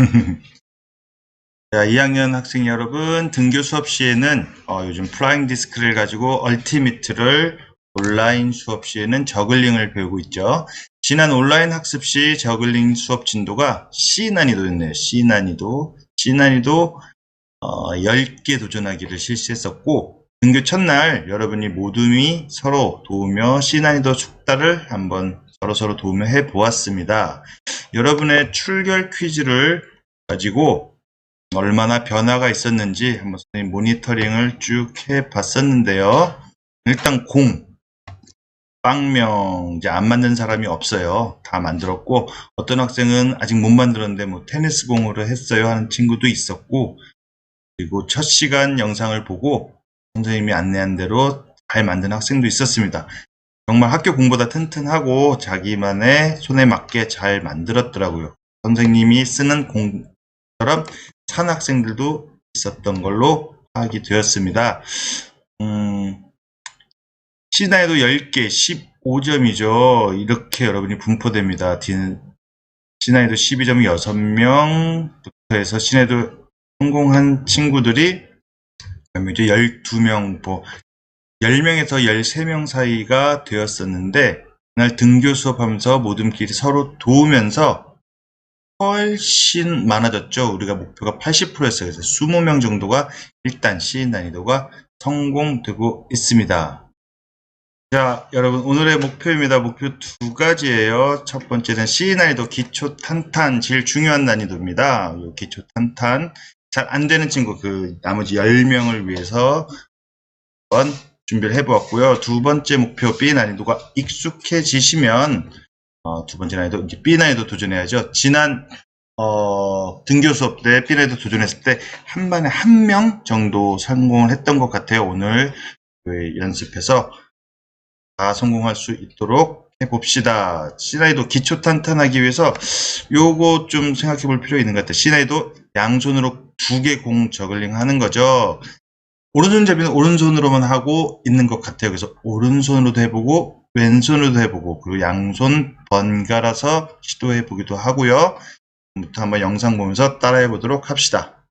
자, 2학년 학생 여러분, 등교 수업 시에는 어, 요즘 플라잉 디스크를 가지고 얼티미트를 온라인 수업 시에는 저글링을 배우고 있죠. 지난 온라인 학습 시 저글링 수업 진도가 C 난이도였네요. C 난이도. C 난이도 어, 10개 도전하기를 실시했었고 등교 첫날 여러분이 모둠이 서로 도우며 C 난이도 숙달을 한번 서로서로 도우며 해보았습니다. 여러분의 출결 퀴즈를 가지고 얼마나 변화가 있었는지 한번 선생님 모니터링을 쭉 해 봤었는데요. 일단 공, 빵명 이제 안 만든 사람이 없어요. 다 만들었고 어떤 학생은 아직 못 만들었는데 뭐 테니스 공으로 했어요 하는 친구도 있었고 그리고 첫 시간 영상을 보고 선생님이 안내한 대로 잘 만든 학생도 있었습니다. 정말 학교 공보다 튼튼하고 자기만의 손에 맞게 잘 만들었더라고요. 선생님이 쓰는 공처럼 산 학생들도 있었던 걸로 파악이 되었습니다. 음, 시나에도 10개, 15점이죠. 이렇게 여러분이 분포됩니다. 시나에도 12점이 6명부터 해서 시나에도 성공한 친구들이 이제 12명, 뭐 10명에서 13명 사이가 되었었는데 그날 등교 수업하면서 모둠끼리 서로 도우면서 훨씬 많아졌죠. 우리가 목표가 80%였어요. 그래서 20명 정도가 일단 C 난이도가 성공되고 있습니다. 자, 여러분 오늘의 목표입니다. 목표 두 가지예요. 첫 번째는 C 난이도 기초 탄탄 제일 중요한 난이도입니다. 이 기초 탄탄 잘 안 되는 친구 그 나머지 10명을 위해서 한번 준비를 해보았고요. 두 번째 목표 B 난이도가 익숙해지시면 어, 두 번째 난이도 이제 B 난이도 도전해야죠. 지난 어, 등교 수업 때 B 난이도 도전했을 때 한 반에 한 명 정도 성공을 했던 것 같아요. 오늘 그 연습해서 다 성공할 수 있도록 해봅시다. 시나이도 기초 탄탄하기 위해서 요거 좀 생각해 볼 필요 있는 것 같아요. 시나이도 양손으로 두 개 공 저글링 하는 거죠. 오른손잡이는 오른손으로만 하고 있는 것 같아요. 그래서 오른손으로도 해보고 왼손으로도 해보고 그리고 양손 번갈아서 시도해 보기도 하고요. 부터 한번 영상 보면서 따라해 보도록 합시다.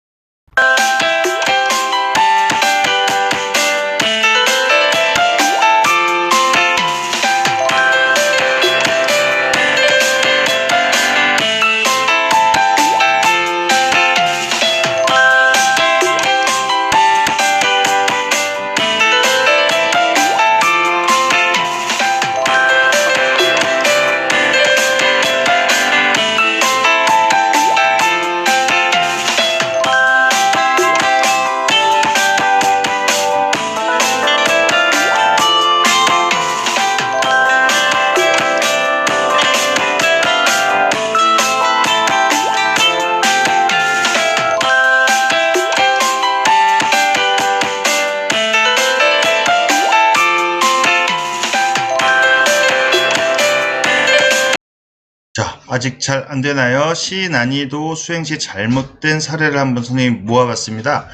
자, 아직 잘 안 되나요? 시 난이도 수행 시 잘못된 사례를 한번 선생님 모아봤습니다.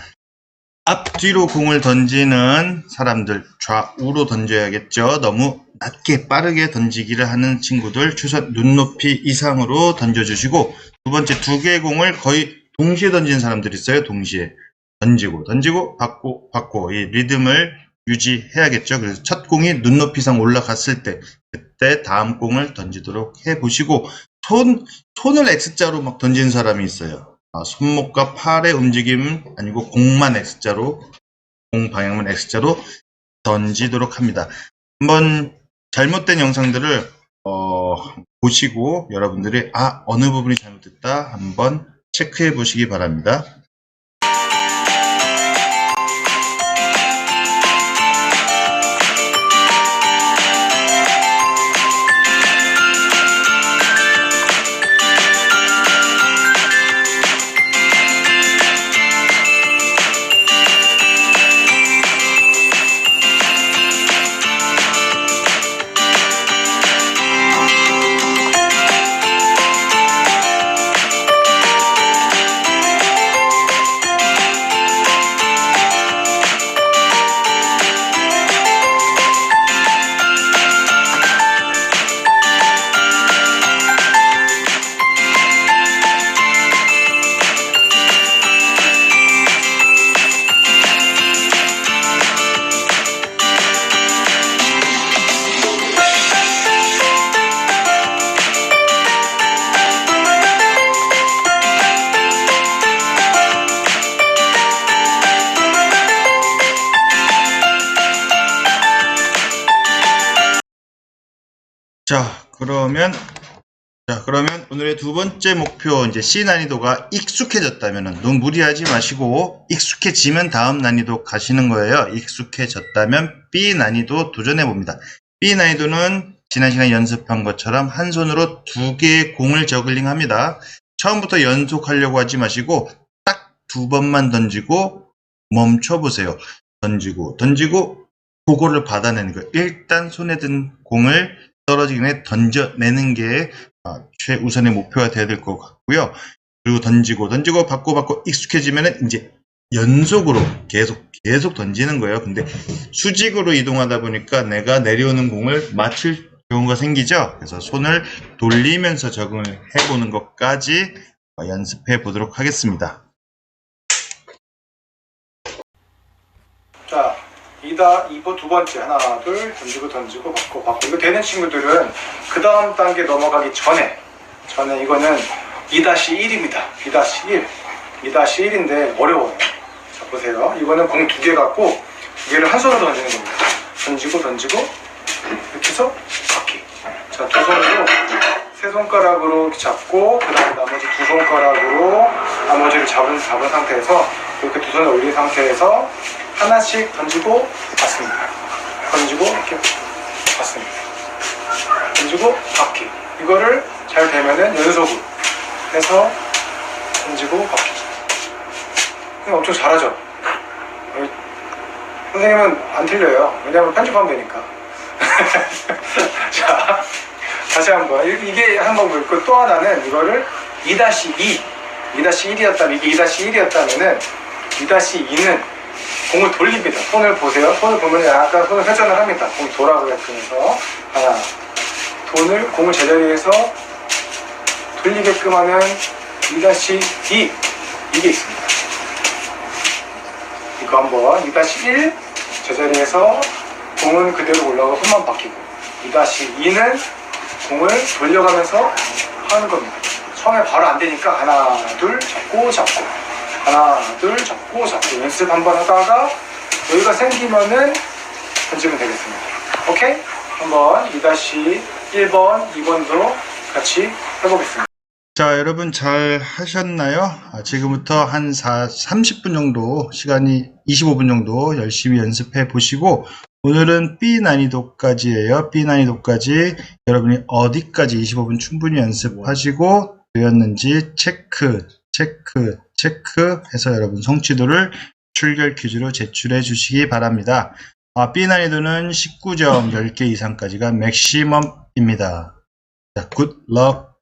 앞뒤로 공을 던지는 사람들 좌우로 던져야겠죠. 너무 낮게 빠르게 던지기를 하는 친구들 최소한 눈높이 이상으로 던져주시고 두 번째 두 개의 공을 거의 동시에 던지는 사람들이 있어요. 동시에 던지고 던지고 받고 받고 이 리듬을 유지해야겠죠. 그래서 첫 공이 눈높이 이상 올라갔을 때그 때 다음 공을 던지도록 해보시고 손 손을 X자로 막 던지는 사람이 있어요. 아, 손목과 팔의 움직임 아니고 공만 X자로 공 방향만 X자로 던지도록 합니다. 한번 잘못된 영상들을 어, 보시고 여러분들이 아 어느 부분이 잘못됐다 한번 체크해 보시기 바랍니다. 자, 그러면 자, 그러면 오늘의 두 번째 목표 이제 C 난이도가 익숙해졌다면은 너무 무리하지 마시고 익숙해지면 다음 난이도 가시는 거예요. 익숙해졌다면 B 난이도 도전해 봅니다. B 난이도는 지난 시간 연습한 것처럼 한 손으로 두 개의 공을 저글링 합니다. 처음부터 연속하려고 하지 마시고 딱 두 번만 던지고 멈춰 보세요. 던지고 던지고 그거를 받아내는 거예요. 일단 손에 든 공을 떨어지기 전에 던져내는 게 아, 최우선의 목표가 돼야 될 것 같고요. 그리고 던지고 던지고 받고 받고 익숙해지면은 이제 연속으로 계속 계속 던지는 거예요. 근데 수직으로 이동하다 보니까 내가 내려오는 공을 맞출 경우가 생기죠. 그래서 손을 돌리면서 적응을 해보는 것까지 어, 연습해 보도록 하겠습니다. 자, 2다, 2보 두 번째. 하나, 둘, 던지고, 던지고, 받고, 받고. 이거 되는 친구들은 그 다음 단계 넘어가기 전에, 전에 이거는 2-1입니다. 2-1. 2-1인데 어려워요. 자, 보세요. 이거는 공 두 개 갖고, 두 개를 한 손으로 던지는 겁니다. 던지고, 던지고, 이렇게 해서 바퀴. 자, 두 손으로, 세 손가락으로 잡고, 그 다음에 나머지 두 손가락으로 나머지를 잡은, 잡은 상태에서, 이렇게 두 손을 올린 상태에서, 하나씩 던지고 받습니다. 던지고 이렇게 받습니다. 던지고 받기. 이거를 잘 되면은 연속으로 해서 던지고 받기. 엄청 잘하죠? 어, 선생님은 안 틀려요. 왜냐하면 편집하면 되니까. 자, 다시 한번. 이- 이게 한 방법 있고 또 하나는 이거를 2-2, 2-1이었다면, 이게 2-1이었다면은 2-2는 공을 돌립니다. 손을 보세요. 손을 보면 약간 손을 회전을 합니다. 공 돌아가게끔 해서 하나, 돈을 공을 제자리에서 돌리게끔 하는 2-2 이게 있습니다. 이거 한번 2-1 제자리에서 공은 그대로 올라가고 손만 바뀌고 2-2는 공을 돌려가면서 하는 겁니다. 처음에 바로 안 되니까 하나, 둘, 잡고, 잡고. 하나, 둘, 잡고, 잡고. 연습 한번 하다가 여기가 생기면은 던지면 되겠습니다. 오케이? 한번 2-1번, 2번도 같이 해보겠습니다. 자, 여러분 잘 하셨나요? 아, 지금부터 한 4, 30분 정도, 시간이 25분 정도 열심히 연습해 보시고, 오늘은 B 난이도까지예요. B 난이도까지 여러분이 어디까지 25분 충분히 연습하시고 되었는지 체크, 체크, 체크 해서 여러분 성취도를 출결 퀴즈로 제출해 주시기 바랍니다. 아, B 난이도는 19점 10개 이상까지가 맥시멈입니다. 자, 굿 럭.